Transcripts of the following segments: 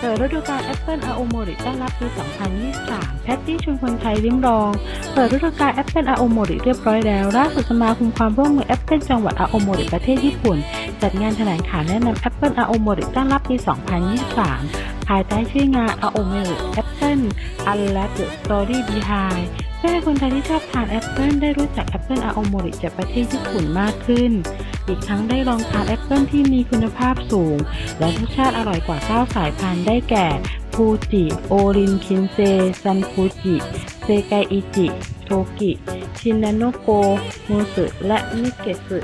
เปิดฤดูกาลแอปเปิลอาโอโมริต้อนรับปี 2023 แพตตี้ชวนคนไทยริมรอง เปิดฤดูกาลแอปเปิลอาโอโมริเรียบร้อยแล้ว ล่าสุดสมาคมความร่วมมือแอปเปิลจังหวัดอาโอโมริประเทศญี่ปุ่น จัดงานแถลงข่าวแนะนำแอปเปิลอาโอโมริต้อนรับปี 2023 ภายใต้ชื่องานอาโอโมริแอปเปิล Unwrapped Story Behind เพื่อให้คนไทยที่ชอบทานแอปเปิลได้รู้จักแอปเปิลอาโอโมริจากประเทศญี่ปุ่นมากขึ้น อีกทั้งได้ลองทานแอปเปิลที่มีคุณภาพสูง และรสชาติอร่อยกว่า 9 สายพันธุ์ได้แก่ฟูจิโอรินคินเซ ซันฟูจิ เซไกอิจิ โทกิ ชินาโนโกมูสึและนิเกสึ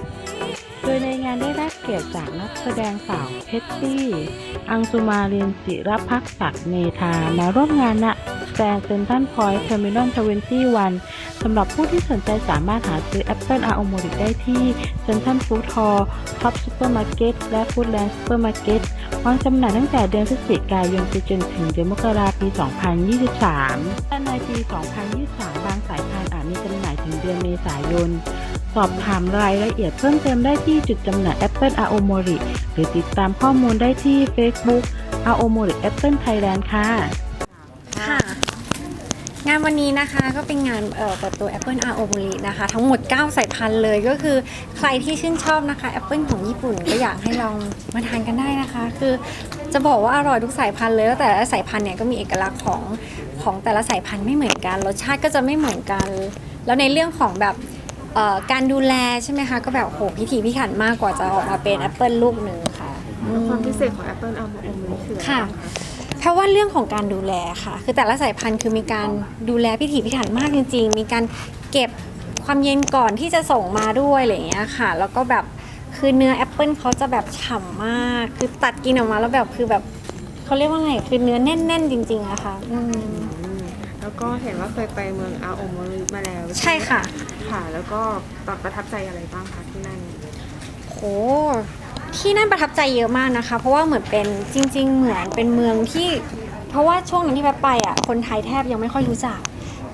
โดยในงานได้รับเกียรติจากนักแสดงสาวเพตตี้ อังสุมาเรียนจิรพักศักดิ์เมธามาร่วมงานณ แกรนด์เซนทันพอยต์เทอร์มินอล21สำหรับผู้ที่สนใจสามารถหาซื้อแอปเปิลอาโอโมริได้ที่เซนทันฟู้ดฮอลล์ท็อปซูเปอร์มาร์เก็ตและฟู้ดแลนด์ซูเปอร์มาร์เก็ตวางจำหน่ายตั้งแต่เดือนพฤศจิกายนไปจนถึงเดือนมกราปี 2023และในปี 2023 บางสายพันธุ์อาจมีจำหน่ายถึงเดือนเมษายน สอบถามรายละเอียดเพิ่มเติมได้ที่จุดจำหน่าย Apple Aomori หรือติดตามข้อมูลได้ที่ Facebook Aomori Apple Thailand ค่ะค่ะ งานวันนี้นะคะก็เป็นงานเอ่อเปิดตัว Apple R o m o r i นะคะ ทั้งหมด 9 สายพันธุ์เลยก็คือใครที่ชื่นชอบนะคะ Apple ของญี่ปุ่นก็อยากให้ลองมาทานกันได้นะคะ คือจะบอกว่าอร่อยทุกสายพันธุ์เลยแล้วแต่ละสายพันธุ์เนี่ยก็มีเอกลักษณ์ของของแต่ละสายพันธุ์ไม่เหมือนกัน รสชาติก็จะไม่เหมือนกัน แล้วในเรื่องของแบบเอ่อการดูแลใช่ไหมคะก็แบบโหพิถีพิถันมากกว่าจะออกมาเป็นแอปเปิลลูกหนึ่งค่ะอืมความพิเศษของ Apple a l m o n d นี้คืออะไรค่ะบ้างคะ เพราะว่าเรื่องของการดูแลค่ะ คือแต่ละสายพันธุ์คือมีการดูแลพิถีพิถันมากจริง ๆ มีการเก็บความเย็นก่อนที่จะส่งมาด้วยอะไรอย่างเงี้ยค่ะ แล้วก็แบบคือเนื้อแอปเปิลเขาจะแบบฉ่ำมาก คือตัดกินออกมาแล้วแบบคือแบบเขาเรียกว่าไงคือเนื้อแน่น ๆ จริงๆอะค่ะอืมอืมแล้วก็เห็นว่าเคยไปเมืองอาโอโมริมาแล้วใช่ค่ะ ค่ะ แล้วก็ประทับใจอะไรบ้างคะที่นั่น โห ที่นั่นประทับใจเยอะมากนะคะ เพราะว่าเหมือนเป็นจริง ๆ เหมือนเป็นเมืองที่ เพราะว่าช่วงนั้นที่แพทไปอะคนไทยแทบยังไม่ค่อยรู้จัก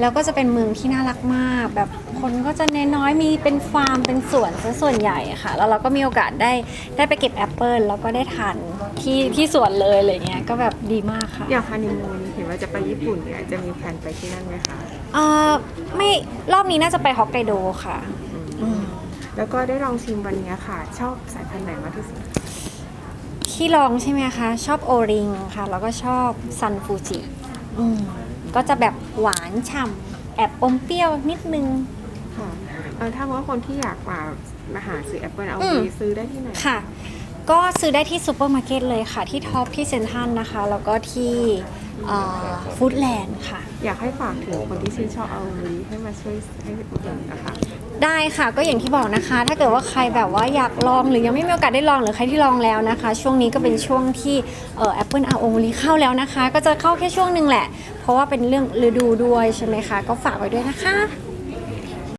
แล้วก็จะเป็นเมืองที่น่ารักมาก แบบคนก็จะน้อยๆมีเป็นฟาร์มเป็นสวนซะส่วนใหญ่อะค่ะ แล้วเราก็มีโอกาสได้ได้ไปเก็บแอปเปิลแล้วก็ได้ทานที่ที่สวนเลยอะไรเงี้ยก็แบบดีมากค่ะ อย่างฮันนีมูนเห็นว่าจะไปญี่ปุ่นเนี่ยจะมีแผนไปที่นั่นไหมคะเอ่อไม่รอบนี้น่าจะไปฮอกไกโดค่ะอืม แล้วก็ได้ลองชิมวันนี้ค่ะ ชอบสายพันธุ์ไหนมากที่สุดที่ลองใช่ไหมคะ ชอบโอริงค่ะ แล้วก็ชอบซันฟูจิอืมก็จะแบบหวานฉ่ำแอบอมเปรี้ยวนิดนึง ค่ะเอ่อถ้าว่าคนที่อยากมามาหาซื้อ Apple a l อื m o ม r i ซื้อได้ที่ไหน ค่ะ ก็ซื้อได้ที่ซูเปอร์มาร์เก็ตเลยค่ะ ที่ท็อปที่เซ็นทรัลนะคะ แล้วก็ที่ฟู้ดแลนด์ค่ะ อยากให้ฝากถึงคนที่ชื่นชอบ a l m o r i ให้มาช่วยให้อุดหนุนนะคะ ได้ค่ะก็อย่างที่บอกนะคะ ถ้าเกิดว่าใครแบบว่าอยากลองหรือยังไม่มีโอกาสได้ลองหรือใครที่ลองแล้วนะคะ ช่วงนี้ก็เป็นช่วงที่เอ่อปเปิลอาองลีเข้าแล้วนะคะ ก็จะเข้าแค่ช่วงหนึ่งแหละ เพราะว่าเป็นเรื่องฤดูด้วยใช่ไหมคะ ก็ฝากไว้ด้วยนะคะ